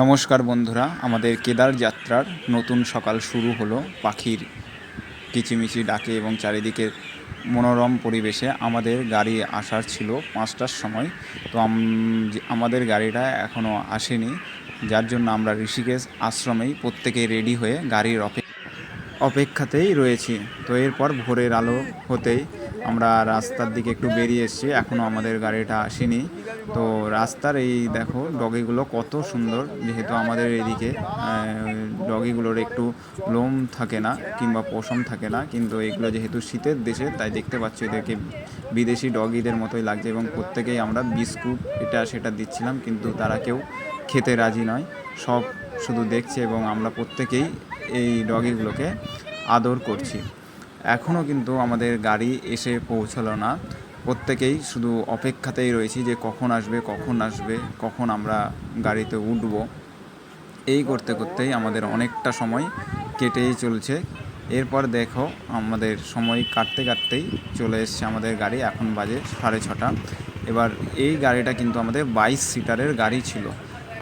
নমস্কার বন্ধুরা, আমাদের কেদার যাত্রার নতুন সকাল শুরু হলো। পাখির কিচিমিচি ডাকে এবং চারিদিকে মনোরম পরিবেশে আমাদের গাড়ি আসার ছিল পাঁচটার সময়। তো আমাদের গাড়িটা এখনও আসেনি, যার জন্য আমরা ঋষিকেশ আশ্রমেই প্রত্যেকে রেডি হয়ে গাড়ির অপে, অপেক্ষাতেই রয়েছি। তো এরপর ভোরের আলো হতেই আমরা রাস্তার দিকে একটু বেরিয়ে এসেছি এখনও আমাদের গাড়িটা আসেনি। তো রাস্তার এই দেখো, ডগিগুলো কত সুন্দর, যেহেতু আমাদের এইদিকে ডগিগুলোর একটু লোম থাকে না কিংবা পশম থাকে না, কিন্তু এগুলো যেহেতু শীতের দেশে, তাই দেখতে পাচ্ছি এদেরকে বিদেশি ডগিদের মতোই লাগছে এবং প্রত্যেকেই আমরা বিস্কুট এটা সেটা দিচ্ছিলাম, কিন্তু তারা কেউ খেতে রাজি নয়। সব শুধু দেখছে এবং আমরা প্রত্যেকেই এই ডগিগুলোকে আদর করছি। এখনও কিন্তু আমাদের গাড়ি এসে পৌঁছলো না। প্রত্যেকেই শুধু অপেক্ষাতেই রয়েছি যে কখন আসবে কখন আসবে, কখন আমরা গাড়িতে উঠবো। এই করতে করতেই আমাদের অনেকটা সময় কেটেই চলছে। এরপর দেখো আমাদের সময় কাটতে কাটতেই চলে এসছে আমাদের গাড়ি। এখন বাজে সাড়ে ছটা। এবার এই গাড়িটা কিন্তু আমাদের বাইশ সিটারের গাড়ি ছিল।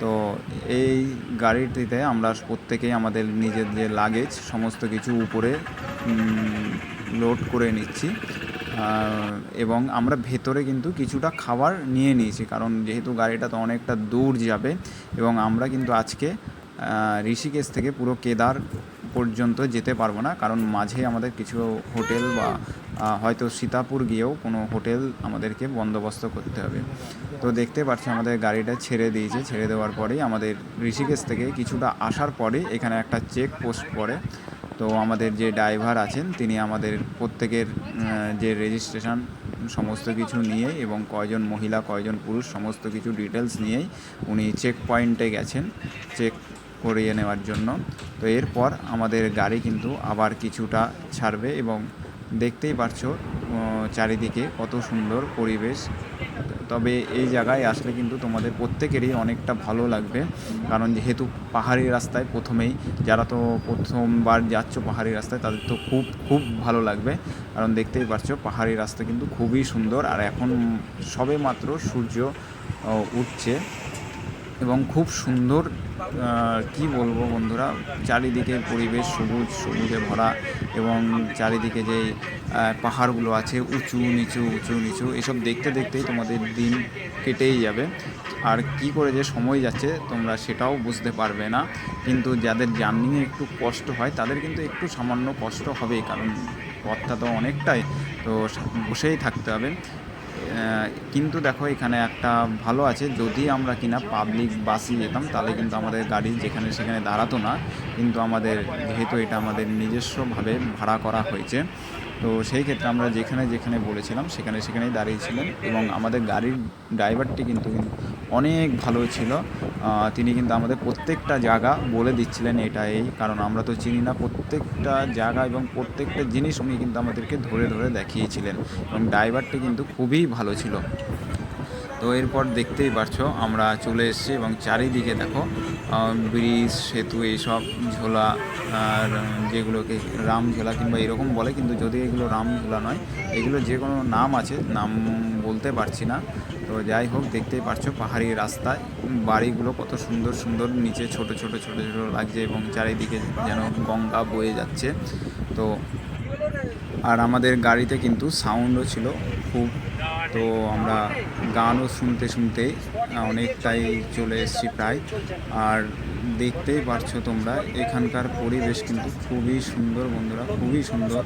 তো এই গাড়িটিতে আমরা প্রত্যেকেই আমাদের নিজের যে লাগেজ, সমস্ত কিছু উপরে লোড করে নিচ্ছি। এবং আমরা ভেতরে কিন্তু কিছুটা খাবার নিয়ে নিয়েছি, কারণ যেহেতু গাড়িটা তো অনেকটা দূর যাবে এবং আমরা কিন্তু আজকে ঋষিকেশ থেকে পুরো কেদার পর্যন্ত যেতে পারব না, কারণ মাঝে আমাদের কিছু হোটেল বা হয়তো সীতাপুর গিয়েও কোনো হোটেল আমাদেরকে বন্দোবস্ত করতে হবে। তো দেখতে পাচ্ছি আমাদের গাড়িটা ছেড়ে দিয়েছে, ছেড়ে দেওয়ার পরেই আমাদের ঋষিকেশ থেকে কিছুটা আসার পরে এখানে একটা চেক পোস্ট পড়ে। তো আমাদের যে ড্রাইভার আছেন, তিনি আমাদের প্রত্যেকের যে রেজিস্ট্রেশন সমস্ত কিছু নিয়ে এবং কয়জন মহিলা, কয়জন পুরুষ সমস্ত কিছু ডিটেলস নিয়েই উনি চেক পয়েন্টে গেছেন চেক করিয়ে নেওয়ার জন্য। তো এরপর আমাদের গাড়ি কিন্তু আবার কিছুটা ছাড়বে এবং দেখতেই পারছ চারিদিকে কত সুন্দর পরিবেশ। তবে এই জায়গায় আসলে কিন্তু তোমাদের প্রত্যেকেরই অনেকটা ভালো লাগবে। কারণ যেহেতু পাহাড়ি রাস্তায় প্রথমেই যারা তো প্রথমবার যাচ্ছ পাহাড়ি রাস্তায়, তাদের তো খুব খুব ভালো লাগবে। কারণ দেখতেই পাচ্ছ পাহাড়ি রাস্তা কিন্তু খুবই সুন্দর। আর এখন সবে মাত্র সূর্য উঠছে। এবং খুব সুন্দর কি বলব বন্ধুরা, চারিদিকে পরিবেশ সবুজ, সবুজে ভরা এবং চারিদিকে যে পাহাড়গুলো আছে, উঁচু, নিচু উঁচু, নিচু, এসব দেখতে দেখতেই তোমাদের দিন কেটেই যাবে। আর কি করে যে সময় যাচ্ছে তোমরা সেটাও বুঝতে পারবে না। কিন্তু যাদের জার্নি একটু কষ্ট হয়, তাদের কিন্তু একটু সামান্য কষ্ট হবেই, কারণ পথটা তো অনেকটাই, তো বসেই থাকতে হবে। কিন্তু দেখো, এখানে একটা ভালো আছে। যদি আমরা কিনা পাবলিক বাসে যেতাম, তাহলে কিন্তু আমাদের গাড়ি যেখানে সেখানে দাঁড়াতো না। কিন্তু আমাদের, যেহেতু এটা আমাদের নিজস্বভাবে ভাড়া করা হয়েছে তো সেই ক্ষেত্রে আমরা যেখানে যেখানে বলেছিলাম, সেখানে সেখানেই দাঁড়িয়েছিলেন এবং আমাদের গাড়ির ড্রাইভারটি কিন্তু অনেক ভালো ছিল। তিনি কিন্তু আমাদের প্রত্যেকটা জায়গা বলে দিচ্ছিলেন এটা এই কারণ আমরা তো চিনি না প্রত্যেকটা জায়গা এবং প্রত্যেকটা জিনিস উনি কিন্তু আমাদেরকে ধরে ধরে দেখিয়েছিলেন এবং ড্রাইভারটি কিন্তু খুবই ভালো ছিল। তো এরপর দেখতেই পারছ, আমরা চলে এসেছি এবং চারিদিকে দেখো ব্রিজ, সেতু, এইসব ঝোলা আর যেগুলোকে রাম ঝোলা কিংবা এরকম বলে, কিন্তু যদি এগুলো রাম ঝোলা নয়, এগুলো যে কোনো নাম আছে, নাম বলতে পারছি না। তো যাই হোক, দেখতেই পারছ পাহাড়ি রাস্তায়, বাড়িগুলো কত সুন্দর সুন্দর, নিচে ছোট ছোট ছোট ছোট লাগছে এবং চারিদিকে যেন গঙ্গা বয়ে যাচ্ছে। তো, আর আমাদের গাড়িতে কিন্তু সাউন্ডও ছিল খুব। তো আমরা গানও শুনতে শুনতে অনেকটাই চলে এসেছি প্রায়। আর দেখতেই পারছ তোমরা, এখানকার পরিবেশ কিন্তু খুবই সুন্দর বন্ধুরা, খুবই সুন্দর।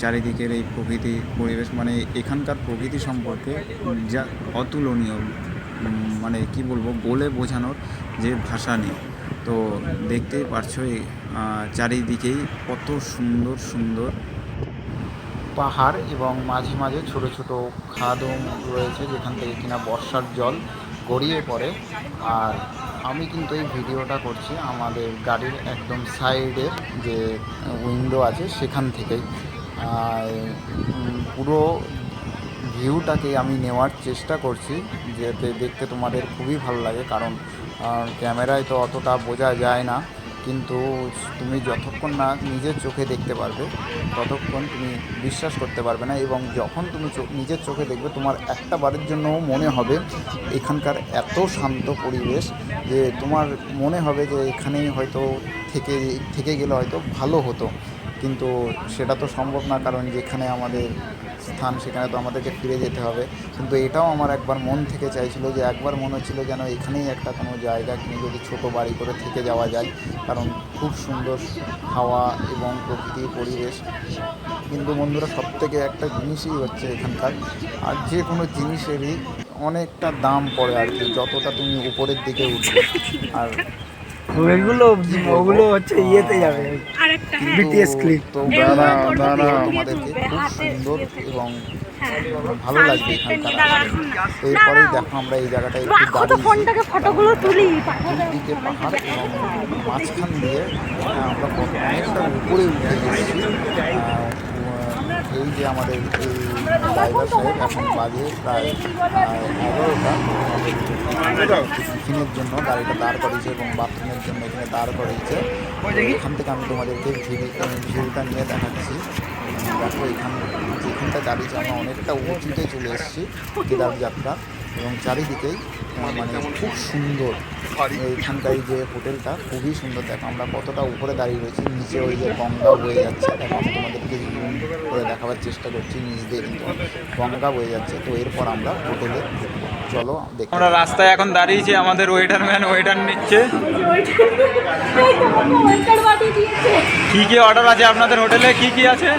চারিদিকের এই প্রকৃতি পরিবেশ মানে এখানকার প্রকৃতি সম্পর্কে যা অতুলনীয় মানে কি বলব, বলে বোঝানোর যে ভাষা নেই। তো দেখতেই পারছ চারিদিকেই কত সুন্দর সুন্দর পাহাড় এবং মাঝে মাঝে ছোট ছোট খাদও রয়েছে যেখান থেকে কিনা বর্ষার জল গড়িয়ে পড়ে। আর আমি কিন্তু এই ভিডিওটা করছি আমাদের গাড়ির একদম সাইডের যে উইন্ডো আছে সেখান থেকেই। পুরো ভিউটাকে আমি নেওয়ার চেষ্টা করছি যাতে দেখতে তোমাদের খুবই ভালো লাগে কারণ ক্যামেরায় তো অতটা বোঝা যায় না। কিন্তু তুমি যতক্ষণ না নিজের চোখে দেখতে পারবে, ততক্ষণ তুমি বিশ্বাস করতে পারবে না এবং যখন তুমি নিজের চোখে দেখবে, তোমার একটা বারের জন্য মনে হবে এখানকার এত শান্ত পরিবেশ যে তোমার মনে হবে যে এখানেই হয়তো থেকে থেকে গেলে হয়তো ভালো হতো। কিন্তু সেটা তো সম্ভব না, কারণ যেখানে আমাদের স্থান, সেখানে তো আমাদেরকে ফিরে যেতে হবে। কিন্তু এটাও আমার একবার মন থেকে চাইছিল যে একবার মনে হচ্ছিল যেন এখানেই একটা কোনো জায়গা কিনে যদি ছোটো বাড়ি করে থেকে যাওয়া যায়। কারণ খুব সুন্দর হাওয়া এবং প্রকৃতির পরিবেশ। কিন্তু বন্ধুরা সব থেকে একটা জিনিসই হচ্ছে এখানকার, আর যে কোনো জিনিসেরই অনেকটা দাম পড়ে আর কি, যতটা তুমি উপরের দিকে উঠবে। আর ওইগুলো ওগুলো হচ্ছে ইয়েতে যাবে। আরেকটা হ্যাঁ। BTS clip। তো দিয়ে তোমাদেরকে তুলবে, খুব সুন্দর এবং হ্যাঁ। ভালো লাগবে দাঁড়া, এরপরেই দেখো আমরা এই জায়গাটায় একটু দাঁড়িয়েছি ফোনটাকে ফটোগুলো তুলি দিকে পাহাড় এবং মাঝখান দিয়ে আমরা অনেকটা উপরে উঠে গেছি। এই যে আমাদের এই ড্রাইভার এখন বাজে প্রায় জন্য গাড়িটা দাঁড় করেছে এবং বাথরুমের জন্য এখানে দাঁড় করেছে এখান থেকে আমি তোমাদেরকে ভিড়টা নিয়ে দেখাচ্ছি। দেখো এখান, যেখানটা দাঁড়িয়েছে, আমরা অনেকটা উঁচুতে চলে এসেছি কেদার যাত্রা এবং চারিদিকেই আহ, মানে খুব সুন্দর। এইখানকার যে হোটেলটা খুবই সুন্দর। দেখো আমরা কতটা উপরে দাঁড়িয়ে রয়েছি নিচে ওই যে গঙ্গা বয়ে যাচ্ছে। দেখো আমি তোমাদেরকে করে দেখাবার চেষ্টা করছি নিচ দিয়ে কিন্তু গঙ্গা বয়ে যাচ্ছে। তো এরপর আমরা হোটেলে। চলো দেখ আমরা রাস্তায় এখন দাঁড়িয়েছি আমাদের ওয়েটার ম্যান ওয়েটার নিচ্ছে। কি কি অর্ডার আছে আপনাদের হোটেলে? কি কি আছে।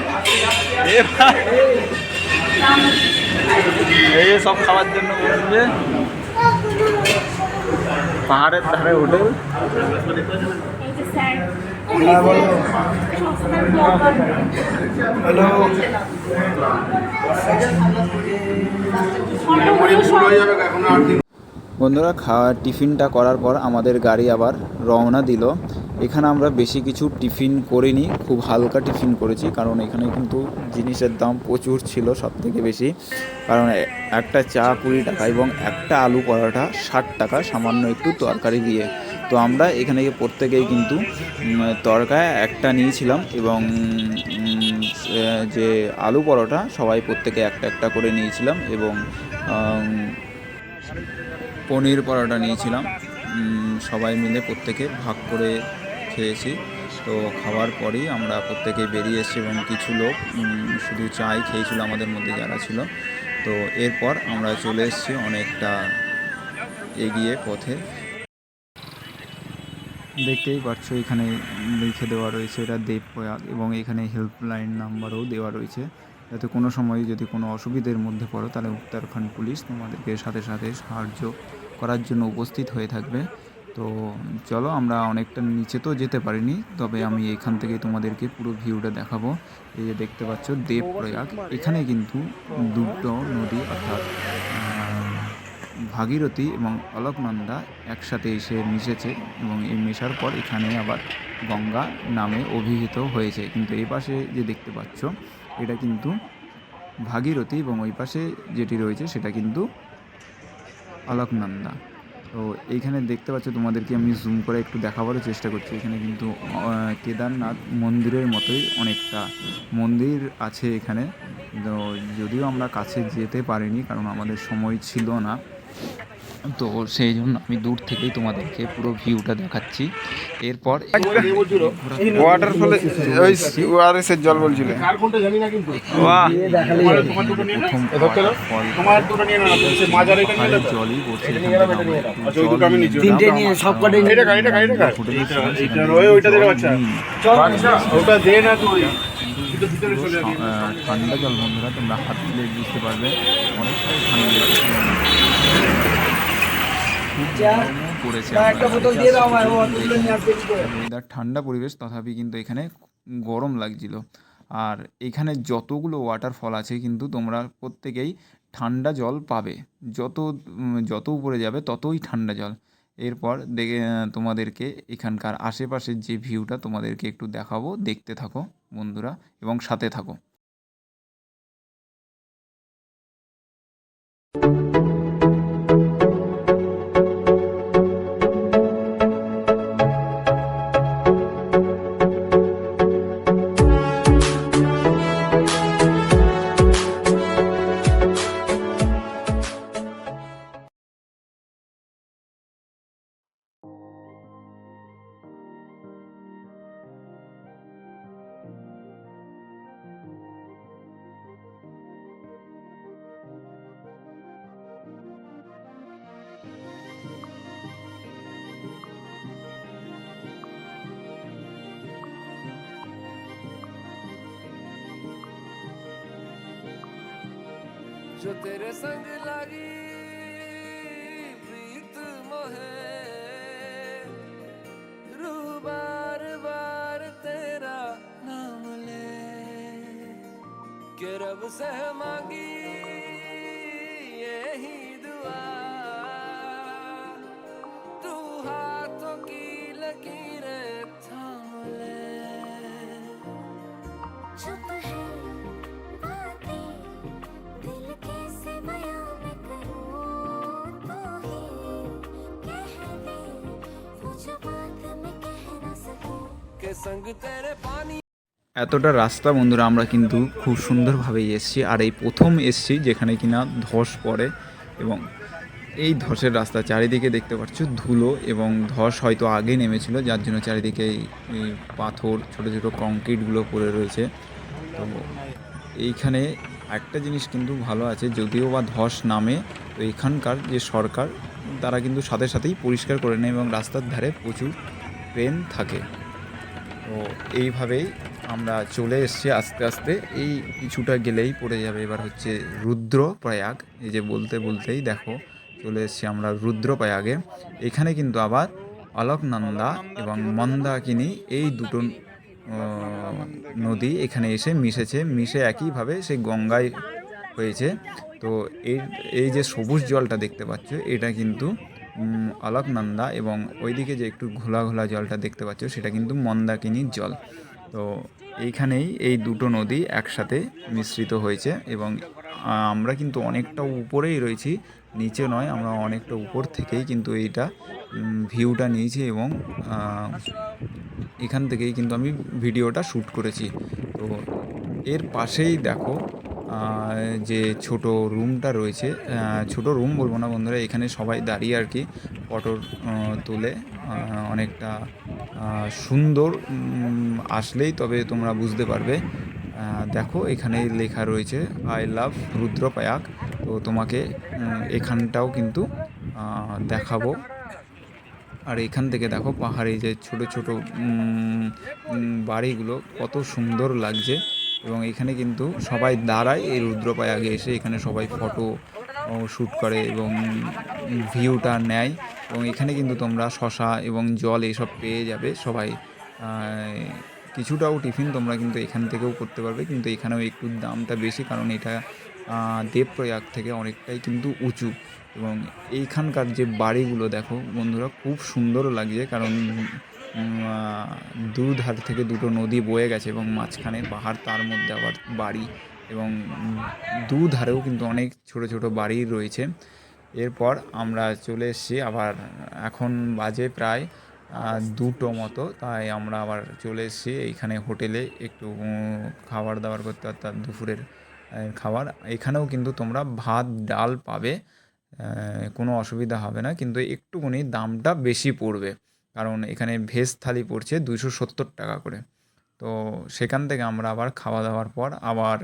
এই যে সব খাওয়ার জন্য পাহাড়ের ধারে হোটেল হ্যালো। বন্ধুরা খাওয়া টিফিনটা করার পর আমাদের গাড়ি আবার রওনা দিল। এখানে আমরা বেশি কিছু টিফিন করিনি, খুব হালকা টিফিন করেছি, কারণ এখানে কিন্তু জিনিসের দাম প্রচুর ছিল সব থেকে বেশি। কারণ একটা চা কুড়ি টাকা এবং একটা আলু পরোটা ষাট টাকা, সামান্য একটু তরকারি দিয়ে। তো আমরা এখানে প্রত্যেকেই কিন্তু তরকায় একটা নিয়েছিলাম এবং যে আলু পরোটা সবাই প্রত্যেকে একটা একটা করে নিয়েছিলাম এবং পনির পরোটা নিয়েছিলাম। সবাই মিলে প্রত্যেকে ভাগ করে খেয়েছি। তো খাওয়ার পরেই আমরা প্রত্যেকে বেরিয়ে এসেছি এবং কিছু লোক শুধু চাই খেয়েছিল আমাদের মধ্যে যারা ছিল। তো এরপর আমরা চলে এসেছি অনেকটা এগিয়ে পথে। দেখতেই পাচ্ছ, এখানে লিখে দেওয়া রয়েছে এটা দেবপ্রয়াগ এবং এখানে হেল্পলাইন নাম্বারও দেওয়া রয়েছে। যাতে কোনো সময় যদি কোনো অসুবিধের মধ্যে পড়ো, তাহলে উত্তরাখণ্ড পুলিশ তোমাদেরকে সাথে সাথে সাহায্য করার জন্য উপস্থিত হয়ে থাকবে। তো চলো আমরা অনেকটা নিচে তো যেতে পারিনি, তবে আমি এখান থেকে তোমাদেরকে পুরো ভিউটা দেখাবো। এই যে দেখতে পাচ্ছ, দেবপ্রয়াগ। এখানে কিন্তু দুটো নদী, অর্থাৎ ভাগীরথী এবং অলকনন্দা একসাথে এসে মিশেছে এবং এই মেশার পর এখানে আবার গঙ্গা নামে অভিহিত হয়েছে। কিন্তু এই পাশে যে দেখতে পাচ্ছ, এটা কিন্তু ভাগীরথী এবং ওই পাশে যেটি রয়েছে সেটা কিন্তু অলকনন্দা। তো এইখানে দেখতে পাচ্ছ তোমাদেরকে আমি জুম করে একটু দেখাবারও চেষ্টা করছি। এখানে কিন্তু কেদারনাথ মন্দিরের মতোই অনেকটা মন্দির আছে এখানে। তো যদিও আমরা কাছে যেতে পারিনি, কারণ আমাদের সময় ছিল না। তো সেই জন্য আমি দূর থেকেই তোমাদেরকে পুরো ভিউটা দেখাচ্ছি। এরপর ওয়াটারফলে ওই ওআরএস এর জল বলছিল। জলই তিনটে নিয়ে সব এটা এটা রয়ে ওইটা ওটা দে না তুই। পুরো স- আহ, ঠান্ডা জল বন্ধুরা তোমরা হাত দিলে বুঝতে পারবে অনেকটাই ঠান্ডা ওয়েদার ঠান্ডা পরিবেশ, তথাপি কিন্তু এখানে গরম লাগছিল। আর এখানে যতগুলো ওয়াটারফল আছে কিন্তু তোমরা প্রত্যেকেই ঠান্ডা জল পাবে। যত যত উপরে যাবে ততই ঠান্ডা জল। এরপর দেখে, তোমাদেরকে এখানকার আশেপাশের যে ভিউটা তোমাদেরকে একটু দেখাবো, দেখতে থাকো বন্ধুরা, এবং সাথে থাকো। जो तेरे संग लगी प्रीत मोहे। रू बार बार तेरा नाम ले। के रब से मांगी यही दुआ। এতটা রাস্তা বন্ধুরা, আমরা কিন্তু খুব সুন্দরভাবেই এসেছি। আর এই প্রথম এসছি যেখানে কিনা ধস পড়ে এবং এই ধসের রাস্তা চারিদিকে দেখতে পাচ্ছ ধুলো এবং ধস হয়তো আগে নেমেছিল, যার জন্য চারিদিকে এই পাথর, ছোট ছোট কংক্রিটগুলো পড়ে রয়েছে। তো এইখানে একটা জিনিস কিন্তু ভালো আছে, যদিও বা ধস নামে, তো এখানকার যে সরকার, তারা কিন্তু সাথে সাথেই পরিষ্কার করে নেয় এবং রাস্তার ধারে প্রচুর ট্রেন থাকে। তো এইভাবেই আমরা চলে এসেছি আস্তে আস্তে। এই কিছুটা গেলেই পড়ে যাবে এবার হচ্ছে রুদ্রপ্রয়াগ। এই যে বলতে বলতেই দেখো, চলে এসেছি আমরা রুদ্রপ্রয়াগে। এখানে কিন্তু আবার অলকনন্দা এবং মন্দাকিনী এই দুটো নদী এখানে এসে মিশেছে। মিশে একইভাবে সেই গঙ্গায় হয়েছে। তো এই এই যে সবুজ জলটা দেখতে পাচ্ছ, এটা কিন্তু অলকনন্দা এবং ওইদিকে যে একটু ঘোলা ঘোলা জলটা দেখতে পাচ্ছ, সেটা কিন্তু মন্দাকিনীর জল। তো এইখানেই এই দুটো নদী একসাথে মিশ্রিত হয়েছে এবং আমরা কিন্তু অনেকটা উপরেই রয়েছি, নিচে নয়, আমরা অনেকটা উপর থেকেই কিন্তু এইটা ভিউটা নিয়েছি এবং এখান থেকেই কিন্তু আমি ভিডিওটা শ্যুট করেছি। তো এর পাশেই দেখো যে ছোট রুমটা রয়েছে ছোট রুম বলব না বন্ধুরা, এখানে সবাই দাঁড়িয়ে আর কি ফটো তুলে অনেকটা সুন্দর আসলেই তবে তোমরা বুঝতে পারবে। দেখো এখানে লেখা রয়েছে আই লাভ রুদ্রপায়াক তো তোমাকে এখানটাও কিন্তু দেখাবো। আর এখান থেকে দেখো পাহাড়ে যে ছোট ছোট বাড়িগুলো, কত সুন্দর লাগছে। এবং এখানে কিন্তু সবাই দাঁড়ায়। এই রুদ্রপায় আগে এসে এখানে সবাই ফটো শ্যুট করে এবং ভিউটা নেয়। এবং এখানে কিন্তু তোমরা শশা এবং জল এইসব পেয়ে যাবে। সবাই কিছুটাও টিফিন তোমরা কিন্তু এখান থেকেও করতে পারবে। কিন্তু এখানেও একটু দামটা বেশি কারণ এটা দেবপ্রয়াগ থেকে অনেকটাই কিন্তু উঁচু। এবং এইখানকার যে বাড়িগুলো দেখো বন্ধুরা, খুব সুন্দর লাগছে। কারণ দুধার থেকে দুটো নদী বয়ে গেছে এবং মাঝখানে পাহাড়, তার মধ্যে আবার বাড়ি এবং দুধারেও কিন্তু অনেক ছোট ছোট বাড়ি রয়েছে। এরপর আমরা চলে এসেছি আবার এখন বাজে প্রায় দুটো মতো, তাই আমরা আবার চলে এসেছি এইখানে হোটেলে একটু খাবার দাবার করতে, অর্থাৎ দুপুরের খাবার। এখানেও কিন্তু তোমরা ভাত, ডাল পাবে কোনো অসুবিধা হবে না, কিন্তু একটুখানি দামটা বেশি পড়বে। কারণ এখানে ভেজ থালি পড়ছে দুশো সত্তর টাকা করে। তো সেখান থেকে আমরা আবার খাওয়া দাওয়ার পর আবার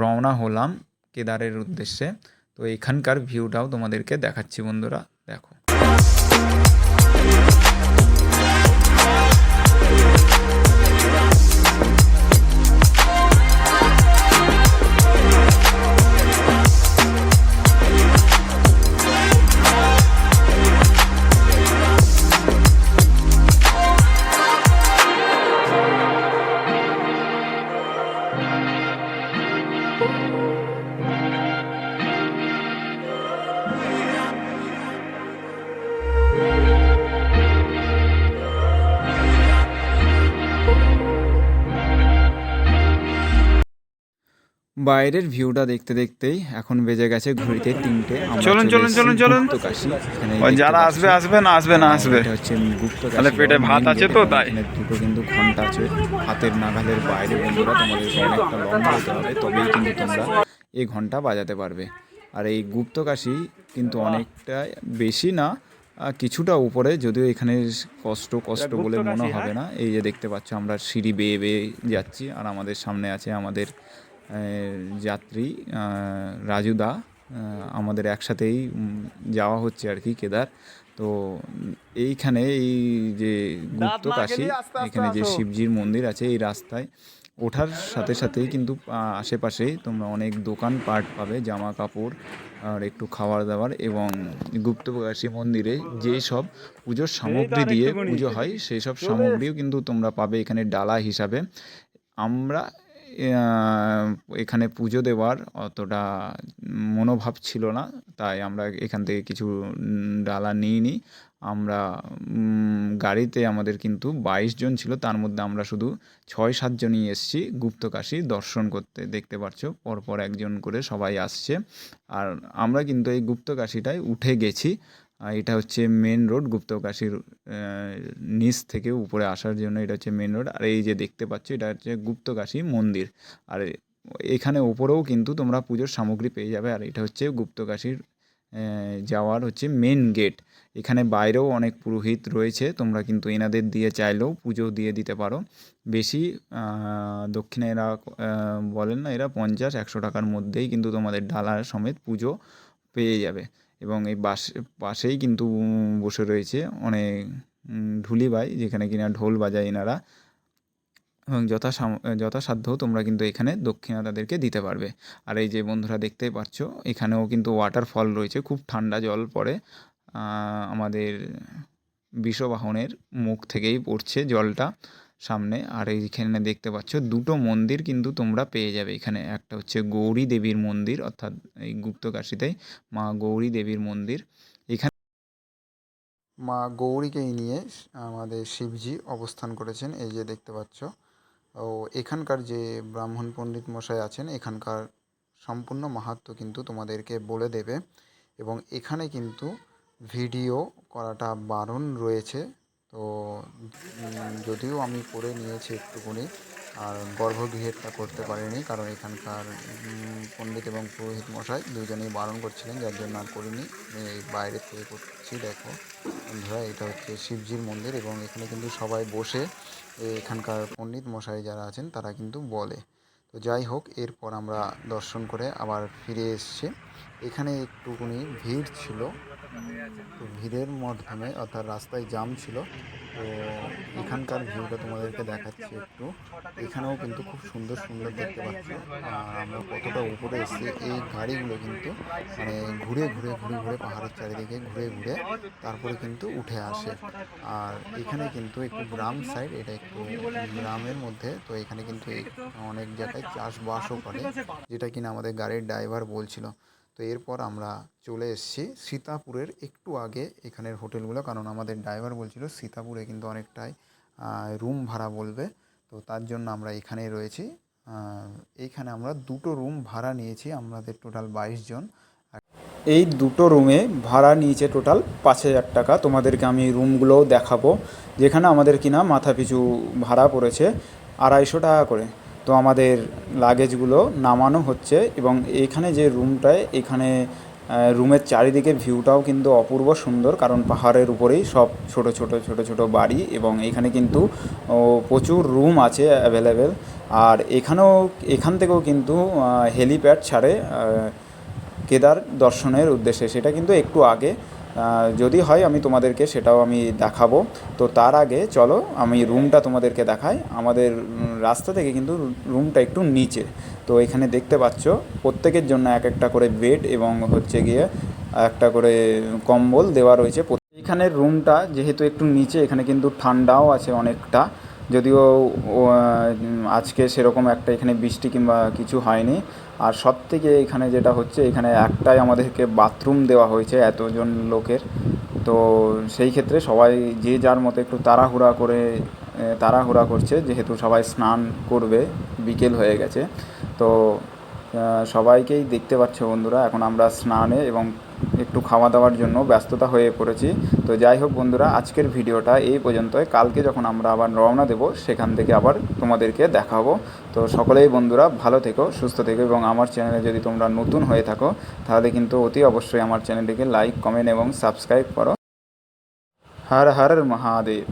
রওনা হলাম কেদারের উদ্দেশ্যে। তো এখানকার ভিউটাও তোমাদেরকে দেখাচ্ছি বন্ধুরা, দেখো। বাইরের ভিউটা দেখতে দেখতেই এখন বেজে গেছে ঘড়িতে তিনটে। চলুন, চলুন, চলুন, চলুন। যারা আসবে আসবে না আসবে না আসবে। হচ্ছে গুপ্তকাশী তাহলে পেটে ভাত আছে তো তাই? দুটো কিন্তু ঘণ্টা আছে। হাতের নাগালের বাইরে বন্ধুরা তোমাদের অনেকটা লম্বা হতে হবে তবেই কিন্তু তোমরা এই ঘণ্টা বাজাতে পারবে। আর এই গুপ্তকাশী কিন্তু অনেকটা বেশি না কিছুটা উপরে যদিও এখানে কষ্ট কষ্ট বলে মনে হবে না। এই যে দেখতে পাচ্ছ আমরা সিঁড়ি বেয়ে বেয়ে যাচ্ছি আর আমাদের সামনে আছে আমাদের যাত্রী রাজুদা আমাদের একসাথেই যাওয়া হচ্ছে আর কি কেদার। তো এইখানে এই যে গুপ্তকাশী এখানে যে শিবজির মন্দির আছে এই রাস্তায় ওঠার সাথে সাথেই কিন্তু আহ, আশেপাশেই তোমরা অনেক দোকান পাট পাবে জামা কাপড় আর একটু খাবার দাবার এবং গুপ্তপ্রকাশী মন্দিরে যেই সব পুজোর সামগ্রী দিয়ে পুজো হয় সেই সব সামগ্রীও কিন্তু তোমরা পাবে এখানে ডালা হিসাবে। আমরা এখানে পুজো দেওয়ার অতটা মনোভাব ছিল না, তাই আমরা এখান থেকে কিছু ডালা নিইনি আমরা গাড়িতে আমাদের কিন্তু বাইশ জন ছিল, তার মধ্যে আমরা শুধু ছয় সাতজনই এসেছি। গুপ্তকাশী দর্শন করতে দেখতে পাচ্ছ পরপর একজন করে সবাই আসছে। আর আমরা কিন্তু এই গুপ্তকাশীটায় উঠে গেছি। আর এটা হচ্ছে মেন রোড গুপ্তকাশীর নিচ থেকে উপরে আসার জন্য এটা হচ্ছে মেন রোড আর এই যে দেখতে পাচ্ছ, এটা হচ্ছে গুপ্তকাশী মন্দির। আর এখানে ওপরেও কিন্তু তোমরা পুজোর সামগ্রী পেয়ে যাবে। আর এটা হচ্ছে গুপ্তকাশীর যাওয়ার হচ্ছে মেন গেট এখানে বাইরেও অনেক পুরোহিত রয়েছে। তোমরা কিন্তু এনাদের দিয়ে চাইলেও পুজো দিয়ে দিতে পারো। বেশি দক্ষিণে এরা বলেন না, এরা পঞ্চাশ, একশো টাকার মধ্যেই কিন্তু তোমাদের ডালা সমেত পুজো পেয়ে যাবে। এবং এই বাস, পাশেই কিন্তু বসে রয়েছে অনেক ঢুলিবাই যেখানে কিনা ঢোল বাজায় এনারা। এবং যথা যথাসাধ্য তোমরা কিন্তু এখানে দক্ষিণা তাদেরকে দিতে পারবে। আর এই যে বন্ধুরা দেখতেই পাচ্ছ, এখানেও কিন্তু ওয়াটারফল রয়েছে, খুব ঠান্ডা জল পড়ে। আমাদের বিষবাহনের মুখ থেকেই পড়ছে জলটা। সামনে। আর এইখানে দেখতে পাচ্ছ, দুটো মন্দির কিন্তু তোমরা পেয়ে যাবে। এখানে একটা হচ্ছে গৌরী দেবীর মন্দির, অর্থাৎ এই গুপ্তকাশীতেই মা গৌরী দেবীর মন্দির। এখানে মা গৌরীকেই নিয়ে আমাদের শিবজি অবস্থান করেছেন, এই যে দেখতে পাচ্ছ। ও এখানকার যে ব্রাহ্মণ পণ্ডিত মশাই আছেন, এখানকার সম্পূর্ণ মাহাত্ম্য কিন্তু তোমাদেরকে বলে দেবে। এবং এখানে কিন্তু ভিডিও করাটা বারণ রয়েছে। তো যদিও আমি করে নিয়েছি একটুকুনি, আর গর্ভগৃহেরটা করতে পারিনি, কারণ এখানকার পণ্ডিত এবং পুরোহিত মশাই দুজনেই বারণ করছিলেন যার জন্য আর করিনি। বাইরে থেকে করছি, দেখো। বন্ধুরা, এটা হচ্ছে শিবজির মন্দির এবং এখানে কিন্তু সবাই বসে এখানকার পণ্ডিত মশাই যারা আছেন, তারা কিন্তু বলে। তো যাই হোক, এরপর আমরা দর্শন করে আবার ফিরে এসেছি। এখানে একটুকুনি ভিড় ছিল তো ভিড়ের মাধ্যমে অর্থাৎ রাস্তায় জাম ছিল, তো এখানকার ভিউটা তোমাদেরকে দেখাচ্ছি একটু। এখানেও কিন্তু খুব সুন্দর সুন্দর দেখতে পাচ্ছ। আর আমরা কতটা উপরে এসেছি, এই গাড়িগুলো কিন্তু মানে ঘুরে ঘুরে ঘুরে ঘুরে পাহাড়ের চারিদিকে ঘুরে ঘুরে তারপরে কিন্তু উঠে আসে। আর এখানে কিন্তু একটু গ্রাম সাইড এটা একটু গ্রামের মধ্যে, তো এখানে কিন্তু অনেক জায়গায় চাষবাসও করে, যেটা কিনা আমাদের গাড়ির ড্রাইভার বলছিল। তো এরপর আমরা চলে এসেছি সীতাপুরের একটু আগে এখানের হোটেলগুলো, কারণ আমাদের ড্রাইভার বলছিল সীতাপুরে কিন্তু অনেকটাই রুম ভাড়া বলবে। তো তার জন্য আমরা এখানেই রয়েছি। এইখানে আমরা দুটো রুম ভাড়া নিয়েছি, আমাদের টোটাল বাইশ জন। এই দুটো রুমে ভাড়া নিয়েছে টোটাল পাঁচ হাজার টাকা। তোমাদেরকে আমি রুমগুলোও দেখাবো। যেখানে আমাদের কিনা মাথা পিছু ভাড়া পড়েছে আড়াইশো টাকা করে। তো আমাদের লাগেজগুলো নামানো হচ্ছে এবং এইখানে যে রুমটায়, এখানে রুমের চারিদিকের ভিউটাও কিন্তু অপূর্ব সুন্দর, কারণ পাহাড়ের উপরেই সব ছোট ছোট ছোট ছোট বাড়ি এবং এখানে কিন্তু প্রচুর রুম আছে অ্যাভেলেবেল। আর এখানেও, এখান থেকেও কিন্তু হেলিপ্যাড ছাড়ে কেদার দর্শনের উদ্দেশ্যে। সেটা কিন্তু একটু আগে যদি হয় আমি তোমাদেরকে সেটাও আমি দেখাবো। তো তার আগে চলো, আমি রুমটা তোমাদেরকে দেখাই। আমাদের রাস্তা থেকে কিন্তু রুমটা একটু নিচে। তো এখানে দেখতে পাচ্ছ, প্রত্যেকের জন্য এক একটা করে বেড এবং হচ্ছে গিয়ে একটা করে কম্বল দেওয়া রয়েছে। এখানের রুমটা যেহেতু একটু নিচে, এখানে কিন্তু ঠান্ডাও আছে অনেকটা। যদিও আজকে সেরকম একটা এখানে বৃষ্টি কিংবা কিছু হয়নি। আর সব থেকে এখানে যেটা হচ্ছে, এখানে একটাই আমাদেরকে বাথরুম দেওয়া হয়েছে এতজন লোকের। তো সেই ক্ষেত্রে সবাই যে যার মতো একটু তাড়াহুড়া করে তাড়াহুড়া করছে, যেহেতু সবাই স্নান করবে, বিকেল হয়ে গেছে। তো সবাইকেই দেখতে পাচ্ছ বন্ধুরা, এখন আমরা স্নানে এবং একটু খাওয়া দাওয়ার জন্য ব্যস্ততা হয়ে পড়েছি। তো যাই হোক বন্ধুরা, আজকের ভিডিওটা এই পর্যন্তই। কালকে যখন আমরা আবার রওনা দেব, সেখান থেকে আবার তোমাদেরকে দেখাবো। তো সকলেই বন্ধুরা, ভালো থেকো, সুস্থ থেকো এবং আমার চ্যানেলে যদি তোমরা নতুন হয়ে থাকো, তাহলে কিন্তু অতি অবশ্যই আমার চ্যানেলটিকে লাইক, কমেন্ট এবং সাবস্ক্রাইব করো। হর হর মহাদেব।